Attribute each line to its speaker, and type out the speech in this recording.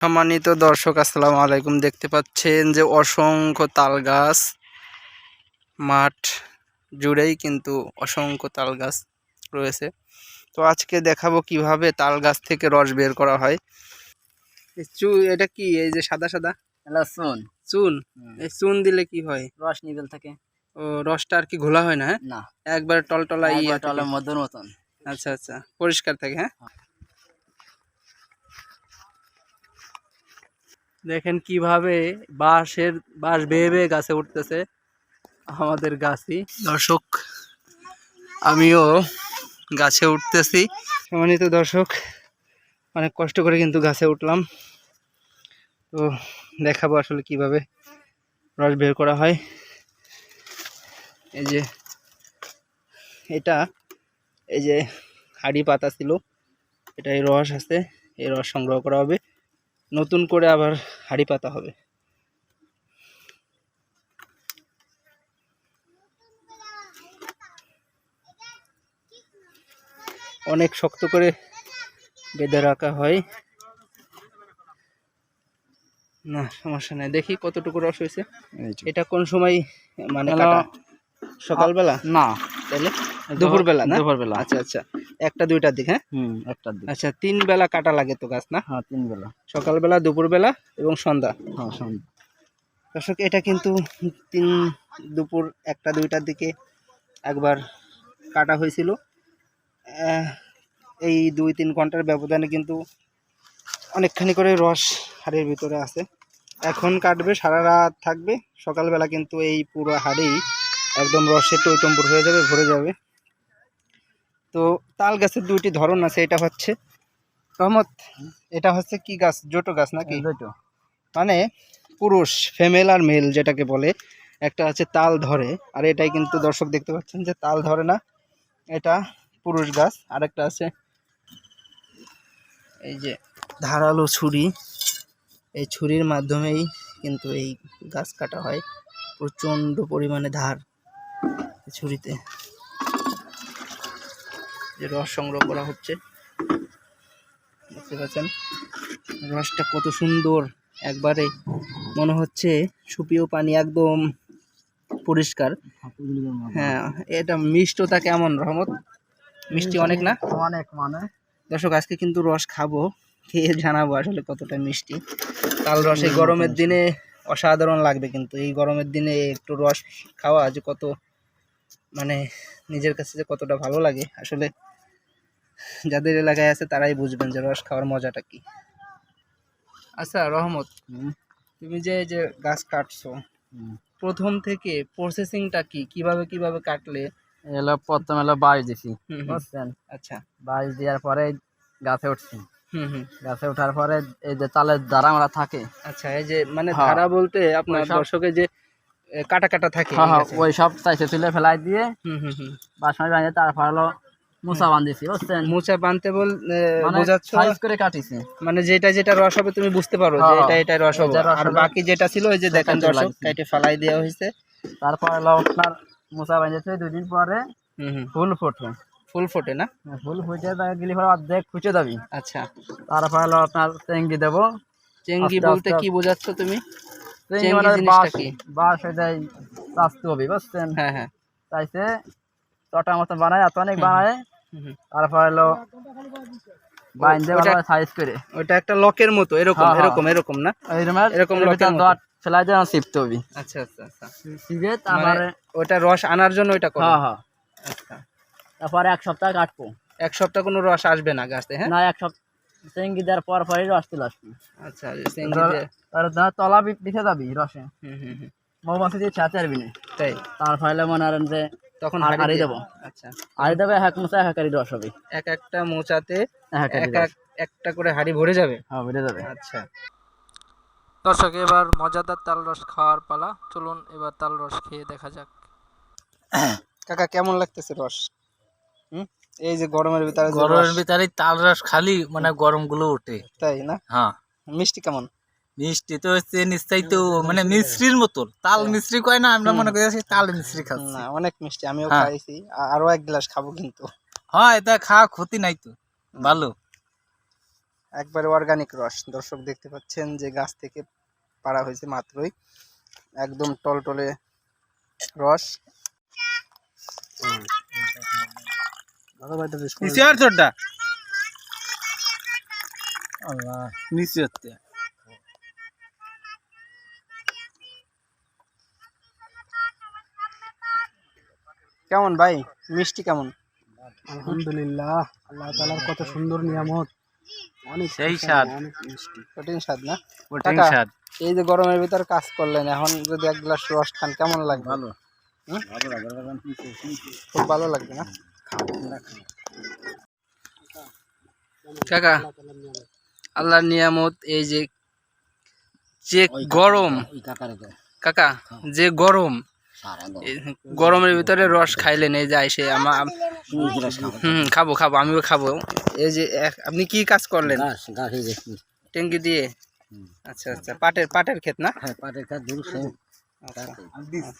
Speaker 1: সম্মানিত দর্শক আসসালামু আলাইকুম। দেখতে পাচ্ছেন যে অসংখ্য তাল গাছ মাঠ জুড়েই কিন্তু অসংখ্য তাল গাছ রয়েছে। তো আজকে দেখাবো কীভাবে তাল গাছ থেকে রস বের করা হয়। চু এটা কি? এই যে সাদা সাদা?
Speaker 2: লসুন
Speaker 1: চুন। এই চুন দিলে কি হয়?
Speaker 2: রস নিবেল থাকে।
Speaker 1: ও রসটা আর কি ঘোলা হয় না হ্যাঁ?
Speaker 2: না।
Speaker 1: একবার টলটলা ইয়ে
Speaker 2: একবার
Speaker 1: থাকে।
Speaker 2: টলে মতন।
Speaker 1: আচ্ছা আচ্ছা। পরিষ্কার থাকে হ্যাঁ। দেখেন কীভাবে বাঁশের বাঁশ বেয়ে বেয়ে গাছে উঠতেছে আমাদের গাছই। দর্শক আমিও গাছে উঠতেছি। সম্মানিত দর্শক অনেক কষ্ট করে কিন্তু গাছে উঠলাম। তো দেখাবো আসলে কীভাবে রস বের করা হয়। এই যে এটা এই যে হাড়ি পাতা ছিল এটা এই রস আছে এই রস সংগ্রহ করা হবে। নতুন করে আবার হাড়ি পাতা হবে। অনেক শক্ত করে বেঁধে রাখা হয়। না সমস্যা নাই। দেখি কতটুকু রস হয়েছে। এটা কোন সময় মানে সকালবেলা?
Speaker 2: না।
Speaker 1: তাহলে দুপুরবেলা না?
Speaker 2: দুপুরবেলা।
Speaker 1: আচ্ছা আচ্ছা। একটা দুইটার দিক হ্যাঁ?
Speaker 2: হুম
Speaker 1: আচ্ছা তিন বেলা কাটা লাগে তো গাছ না?
Speaker 2: হ্যাঁ তিন বেলা।
Speaker 1: সকালবেলা দুপুরবেলা এবং সন্ধ্যা?
Speaker 2: হ্যাঁ সন্ধ্যা।
Speaker 1: দর্শক এটা কিন্তু তিন দুপুর একটা দুইটার দিকে একবার কাটা হয়েছিল। এই দুই তিন ঘণ্টার ব্যবধানে কিন্তু অনেকখানি করে রস হাড়ের ভিতরে আছে। এখন কাটবে সারা রাত থাকবে। সকালবেলা কিন্তু এই পুরো হাড়ি একদম রসে টইটম্বুর হয়ে যাবে ভরে যাবে। তো তাল গাছের দুইটি ধরন আছে এটা হচ্ছে রহমত এটা হচ্ছে কি গাছ? জোটো গাছ নাকি?
Speaker 2: দুটো
Speaker 1: মানে পুরুষ ফিমেল আর মেল যেটাকে বলে একটা আছে তাল ধরে আর এটাই কিন্তু দর্শক দেখতে পাচ্ছেন যে তাল ধরে না এটা পুরুষ গাছ আর একটা আছে এই যে ধারালো ছুরি এই ছুরির মাধ্যমেই কিন্তু এই গাছ কাটা হয়। প্রচণ্ড পরিমাণে ধার। ছুরিতে। যে রস সংগ্রহ করা হচ্ছে। দেখতে পাচ্ছেন রসটা কত সুন্দর। একবারে মনে হচ্ছে সুপিও পানি একদম পরিষ্কার। হ্যাঁ এটা মিষ্টতা কেমন রহমত? মিষ্টি অনেক না?
Speaker 2: অনেক মানে।
Speaker 1: দর্শক আজকে কিন্তু রস খাব। খেয়ে জানাব আসলে কতটা মিষ্টি। তাল রস এই গরমের দিনে অসাধারণ লাগবে কিন্তু। এই গরমের দিনে একটু রস খাওয়া যে কত মানে নিজের কাছে যে কতটা ভালো লাগে আসলে যাদের এলাকায় আছে তারাই বুঝবেন যে রস খাওয়ার মজাটা কি। আচ্ছা রহমত তুমি যে এই যে গাছ কাটছো প্রথম থেকে প্রসেসিংটা কি? কীভাবে কীভাবে কাটলে?
Speaker 2: এলো প্রথম এলো বাঁশ দিছি বুঝছেন?
Speaker 1: আচ্ছা।
Speaker 2: বাঁশ দেওয়ার পরে গাছে উঠছি।
Speaker 1: হুম হুম।
Speaker 2: গাছে ওঠার পরে এই যে তালের দ্বারা আমরা থাকে।
Speaker 1: আচ্ছা এই যে মানে
Speaker 2: হ্যাঁ।
Speaker 1: ধারা বলতে আপনার দর্শকের যে কাটা কাটা থাকে
Speaker 2: হ্যাঁ হ্যাঁ। ওই সব চাইছে তুলে ফেলাই দিয়ে
Speaker 1: হুম হুম হুম।
Speaker 2: বাঁশ মাছ বানিয়ে তারপর হলো মুসা বান্ধিছি বুঝছেন?
Speaker 1: মোচা বানতে বল
Speaker 2: মানে
Speaker 1: বোঝাচ্ছ?
Speaker 2: সাইজ করে কাটিছি।
Speaker 1: মানে যেটা যেটা রস হবে তুমি বুঝতে পারো যে
Speaker 2: হ্যাঁ,
Speaker 1: এটা এটা রস হবে। আর বাকি যেটা ছিল ওই যে দেখেন দর্শক। কেটে ফালাই দেওয়া হয়েছে।
Speaker 2: তারপর হলো আপনার মুসা বানিয়েছে দুই দিন পরে ফুল ফুটবে
Speaker 1: ফুল ফোটে না?
Speaker 2: ফুল ফুটে গেলে পরে অর্ধেক ফুটে যাবি।
Speaker 1: আচ্ছা।
Speaker 2: তারপর হলো আপনার চেঙ্গি দেবো।
Speaker 1: চেঙ্গি বলতে কি বোঝাচ্ছ তুমি?
Speaker 2: এটাই চাষতে হবে বুঝছেন?
Speaker 1: হ্যাঁ হ্যাঁ।
Speaker 2: চাইছে চটা মতন বানায় এত অনেক বানায়।
Speaker 1: হুম, হুম।
Speaker 2: তারপর হলো বাইন্দে
Speaker 1: ওটা-
Speaker 2: সাইজ করে।
Speaker 1: ওটা একটা লকের মতো এরকম
Speaker 2: হ্যাঁ।
Speaker 1: এরকম এরকম না?
Speaker 2: এরকম
Speaker 1: এরকম লকের মতো।
Speaker 2: ফেলাই দিয়ে শিফট হবে।
Speaker 1: আচ্ছা আচ্ছা আচ্ছা। মানে
Speaker 2: তারপরে
Speaker 1: ওটা রস আনার জন্য করো?
Speaker 2: হ্যাঁ হ্যাঁ।
Speaker 1: আচ্ছা।
Speaker 2: তারপরে এক সপ্তাহ কাটবো।
Speaker 1: এক সপ্তাহ কোনো রস আসবে না গাছে হ্যাঁ?
Speaker 2: না এক সপ্তাহ চেঙ্গি দেওয়ার পর পরই রস তুলে আসবি।
Speaker 1: আচ্ছা চেঙ্গি
Speaker 2: তার তলা বিঠে যাবি রসে।
Speaker 1: হুম হুম হুম।
Speaker 2: মৌমাছি দিয়ে ছাতে আসবি না।
Speaker 1: তাই?
Speaker 2: তার ফলে মনে করেন যে
Speaker 1: তখন হাঁড়ি
Speaker 2: হাঁড়ি দেবো।
Speaker 1: আচ্ছা।
Speaker 2: আর দেবে এক মশা একাকারি রস হবে।
Speaker 1: এক একটা মোচাতে এক এক একটা করে হাঁড়ি ভরে যাবে?
Speaker 2: হ্যাঁ বেড়ে যাবে।
Speaker 1: আচ্ছা। দর্শক এবার মজাদার তাল রস খাওয়ার পালা। চলুন এবার তাল রস খেয়ে দেখা যাক। কাকা কেমন লাগতেছে রস? হুম? এই যে গরমের ভিতরে
Speaker 3: গরমের ভিতরে তাল রস খালি মানে গরমগুলো ওঠে।
Speaker 1: তাই না?
Speaker 3: হ্যাঁ।
Speaker 1: মিষ্টি কেমন?
Speaker 3: মিষ্টি তো হচ্ছে নিশ্চয়ই তো মানে মিশ্রির মতো তাল মিশ্রি কয় না আমরা মনে করি তাল মিশ্রি খাচ্ছি।
Speaker 1: না অনেক মিষ্টি আমিও
Speaker 3: হ্যাঁ।
Speaker 1: খাইছি। আরও এক গ্লাস খাব কিন্তু।
Speaker 3: হ্যাঁ এটা খাওয়া ক্ষতি নাই তো। ভালো।
Speaker 1: একবারে অর্গানিক রস। দর্শক দেখতে পাচ্ছেন যে গাছ থেকে পাড়া হয়েছে মাত্রই। একদম টলটলে রস।
Speaker 3: নিচে আর চোরটা আল্লাহ নিচে হচ্ছে
Speaker 1: কেমন ভাই মিষ্টি কেমন
Speaker 2: আলহামদুলিল্লাহ আল্লাহ তালার কত সুন্দর নিয়ামত অনেক
Speaker 3: সেই স্বাদ
Speaker 2: অনেক মিষ্টি
Speaker 1: কঠিন স্বাদ না
Speaker 3: কঠিন স্বাদ
Speaker 1: এই যে গরমের ভিতর কাজ করলেন এখন যদি এক গ্লাস রস খান কেমন লাগবে
Speaker 2: ভালো ভালো লাগে
Speaker 1: খুব ভালো লাগবে না কাকা আল্লাহর নিয়ামত এই যে যে গরম কাকা যে গরম গরমের ভিতরে রস খাইলেন এই যে আইসে আমার হুম খাব খাব আমিও খাব। এই যে এক- আপনি কি কাজ করলেন? ট্যাঙ্কি দিয়ে? আচ্ছা আচ্ছা পাটের পাটের ক্ষেত না?
Speaker 2: হ্যাঁ পাটের
Speaker 1: আচ্ছা।